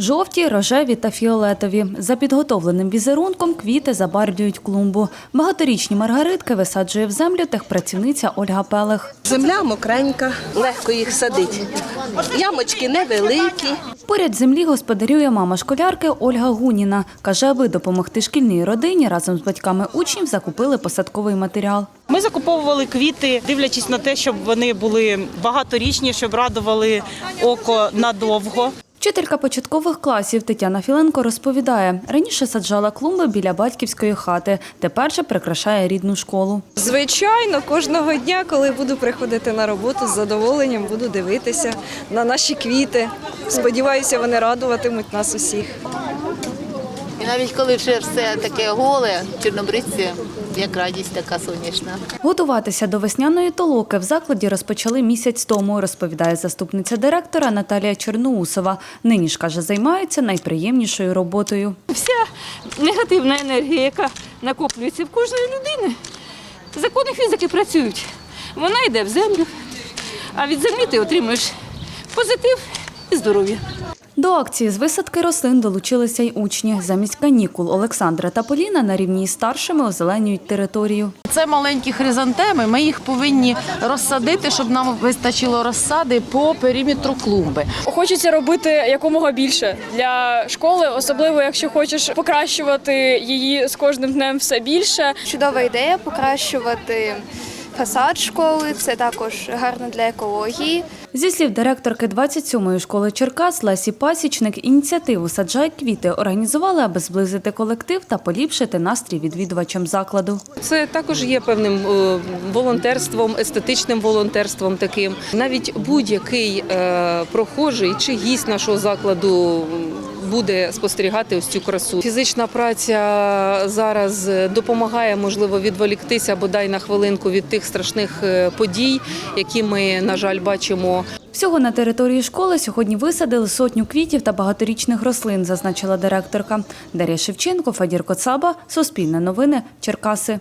Жовті, рожеві та фіолетові. За підготовленим візерунком квіти забарвлюють клумбу. Багаторічні маргаритки висаджує в землю техпрацівниця Ольга Пелех. Земля мокренька, легко їх садити. Ямочки невеликі. Поряд землі господарює мама школярки Ольга Гуніна. Каже, аби допомогти шкільній родині, разом з батьками учнів закупили посадковий матеріал. Ми закуповували квіти, дивлячись на те, щоб вони були багаторічні, щоб радували око надовго. Вчителька початкових класів Тетяна Філенко розповідає, раніше саджала клумби біля батьківської хати, тепер же прикрашає рідну школу. Звичайно, кожного дня, коли буду приходити на роботу, з задоволенням буду дивитися на наші квіти. Сподіваюся, вони радуватимуть нас усіх. Навіть коли вже все таке голе, чорнобривці, як радість така сонячна. Готуватися до весняної толоки в закладі розпочали місяць тому, розповідає заступниця директора Наталія Чорноусова. Нині ж каже, займаються найприємнішою роботою. вся негативна енергія, яка накоплюється в кожної людини, закони фізики працюють. Вона йде в землю, а від землі ти отримуєш позитив і здоров'я. До акції з висадки рослин долучилися й учні. Замість канікул Олександра та Поліна на рівні із старшими озеленюють територію. Це маленькі хризантеми. Ми їх повинні розсадити, щоб нам вистачило розсади по периметру клумби. Хочеться робити якомога більше для школи, особливо якщо хочеш покращувати її з кожним днем все більше. Чудова ідея покращувати фасад школи. Це також гарно для екології. Зі слів директорки 27-ї школи Черкас Лесі Пасічник, ініціативу «Саджай квіти» організували, аби зблизити колектив та поліпшити настрій відвідувачам закладу. Це також є певним е, волонтерством, естетичним волонтерством таким. Навіть будь-який е, прохожий чи гість нашого закладу буде спостерігати ось цю красу. Фізична праця зараз допомагає, можливо, відволіктися бодай на хвилинку від тих страшних е, подій, які ми, на жаль, бачимо Всього на території школи сьогодні висадили сотню квітів та багаторічних рослин, зазначила директорка. Дар'я Шевченко, Фадір Коцаба, Суспільне новини, Черкаси.